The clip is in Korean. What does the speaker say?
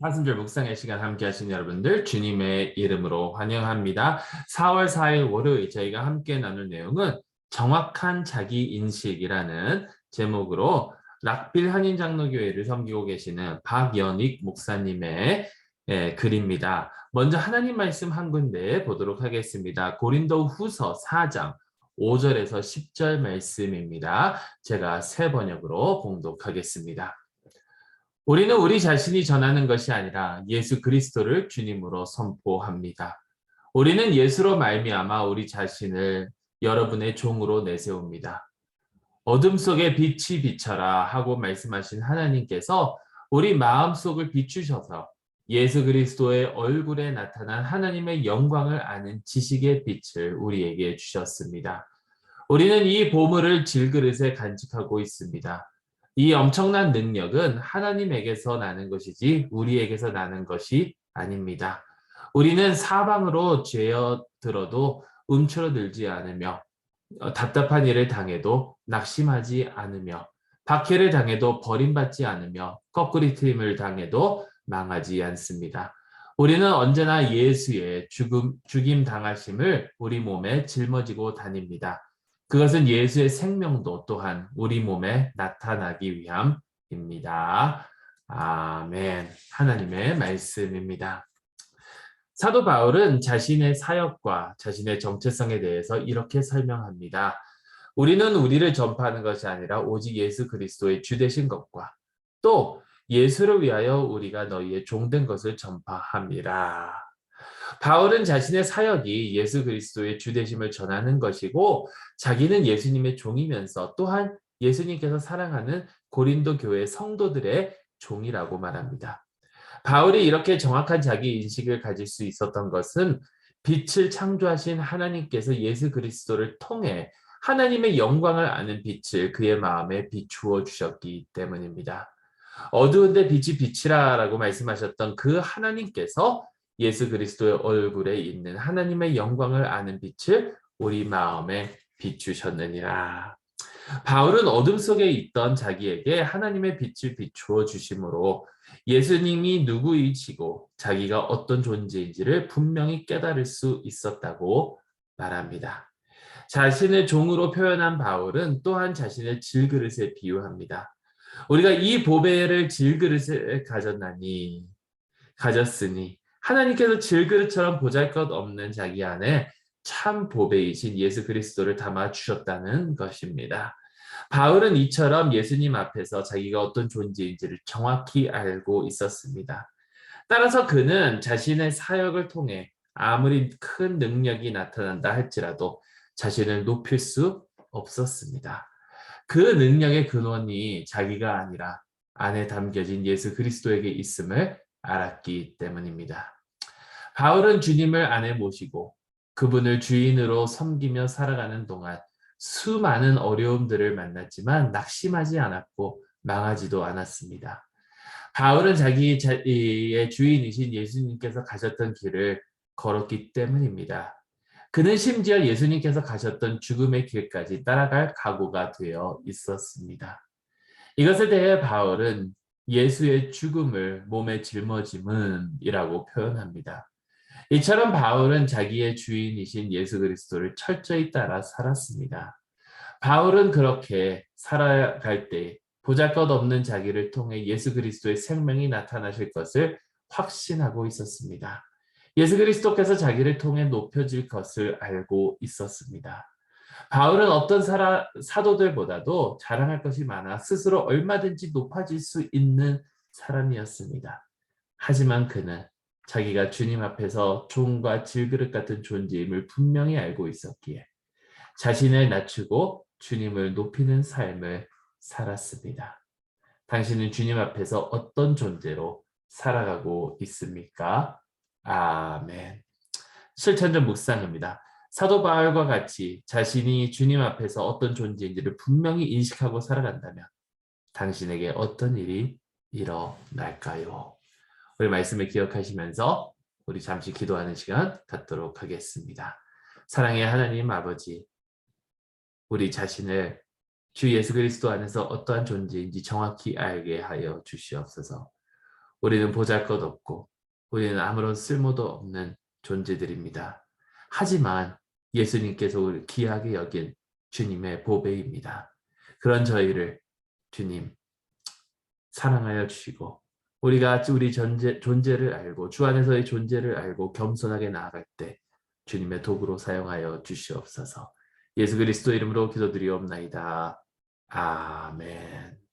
사순절 묵상의 시간 함께 하신 여러분들 주님의 이름으로 환영합니다. 4월 4일 월요일 저희가 함께 나눌 내용은 정확한 자기 인식이라는 제목으로 락빌 한인장로교회를 섬기고 계시는 박연익 목사님의 예, 글입니다. 먼저 하나님 말씀 한 군데 보도록 하겠습니다. 고린도 후서 4장 5절에서 10절 말씀입니다. 제가 새 번역으로 봉독하겠습니다. 우리는 우리 자신이 전하는 것이 아니라 예수 그리스도를 주님으로 선포합니다. 우리는 예수로 말미암아 우리 자신을 여러분의 종으로 내세웁니다. 어둠 속에 빛이 비쳐라 하고 말씀하신 하나님께서 우리 마음속을 비추셔서 예수 그리스도의 얼굴에 나타난 하나님의 영광을 아는 지식의 빛을 우리에게 주셨습니다. 우리는 이 보물을 질그릇에 간직하고 있습니다. 이 엄청난 능력은 하나님에게서 나는 것이지 우리에게서 나는 것이 아닙니다. 우리는 사방으로 죄어 들어도 움츠러들지 않으며 어, 답답한 일을 당해도 낙심하지 않으며 박해를 당해도 버림받지 않으며 거꾸리 트임을 당해도 망하지 않습니다. 우리는 언제나 예수의 죽음, 죽임 당하심을 우리 몸에 짊어지고 다닙니다. 그것은 예수의 생명도 또한 우리 몸에 나타나기 위함입니다. 아멘. 하나님의 말씀입니다. 사도 바울은 자신의 사역과 자신의 정체성에 대해서 이렇게 설명합니다. 우리는 우리를 전파하는 것이 아니라 오직 예수 그리스도의 주되신 것과 또 예수를 위하여 우리가 너희의 종된 것을 전파합니다. 바울은 자신의 사역이 예수 그리스도의 주되심을 전하는 것이고 자기는 예수님의 종이면서 또한 예수님께서 사랑하는 고린도 교회 성도들의 종이라고 말합니다. 바울이 이렇게 정확한 자기 인식을 가질 수 있었던 것은 빛을 창조하신 하나님께서 예수 그리스도를 통해 하나님의 영광을 아는 빛을 그의 마음에 비추어 주셨기 때문입니다. 어두운데 빛이 빛이라라고 말씀하셨던 그 하나님께서 예수 그리스도의 얼굴에 있는 하나님의 영광을 아는 빛을 우리 마음에 비추셨느니라. 바울은 어둠 속에 있던 자기에게 하나님의 빛을 비추어 주심으로 예수님이 누구이시고 자기가 어떤 존재인지를 분명히 깨달을 수 있었다고 말합니다. 자신을 종으로 표현한 바울은 또한 자신을 질그릇에 비유합니다. 우리가 이 보배를 질그릇에 가졌나니 가졌으니 하나님께서 질그릇처럼 보잘것없는 자기 안에 참 보배이신 예수 그리스도를 담아 주셨다는 것입니다. 바울은 이처럼 예수님 앞에서 자기가 어떤 존재인지를 정확히 알고 있었습니다. 따라서 그는 자신의 사역을 통해 아무리 큰 능력이 나타난다 할지라도 자신을 높일 수 없었습니다. 그 능력의 근원이 자기가 아니라 안에 담겨진 예수 그리스도에게 있음을 알았기 때문입니다. 바울은 주님을 안에 모시고 그분을 주인으로 섬기며 살아가는 동안 수많은 어려움들을 만났지만 낙심하지 않았고 망하지도 않았습니다. 바울은 자기의 주인이신 예수님께서 가셨던 길을 걸었기 때문입니다. 그는 심지어 예수님께서 가셨던 죽음의 길까지 따라갈 각오가 되어 있었습니다. 이것에 대해 바울은 예수의 죽음을 몸에 짊어짐은이라고 표현합니다. 이처럼 바울은 자기의 주인이신 예수 그리스도를 철저히 따라 살았습니다. 바울은 그렇게 살아갈 때 보잘것없는 자기를 통해 예수 그리스도의 생명이 나타나실 것을 확신하고 있었습니다. 예수 그리스도께서 자기를 통해 높여질 것을 알고 있었습니다. 바울은 어떤 사라, 사도들보다도 자랑할 것이 많아 스스로 얼마든지 높아질 수 있는 사람이었습니다. 하지만 그는 자기가 주님 앞에서 종과 질그릇 같은 존재임을 분명히 알고 있었기에 자신을 낮추고 주님을 높이는 삶을 살았습니다. 당신은 주님 앞에서 어떤 존재로 살아가고 있습니까? 아멘. 실천적 묵상입니다. 사도 바울과 같이 자신이 주님 앞에서 어떤 존재인지를 분명히 인식하고 살아간다면 당신에게 어떤 일이 일어날까요? 우리 말씀을 기억하시면서 우리 잠시 기도하는 시간 갖도록 하겠습니다. 사랑의 하나님 아버지, 우리 자신을 주 예수 그리스도 안에서 어떠한 존재인지 정확히 알게 하여 주시옵소서. 우리는 보잘것없고 우리는 아무런 쓸모도 없는 존재들입니다. 하지만 예수님께서 우리를 귀하게 여긴 주님의 보배입니다. 그런 저희를 주님 사랑하여 주시고 우리가 우리 존재, 존재를 알고 주 안에서의 존재를 알고 겸손하게 나아갈 때 주님의 도구로 사용하여 주시옵소서. 예수 그리스도 이름으로 기도드리옵나이다. 아멘.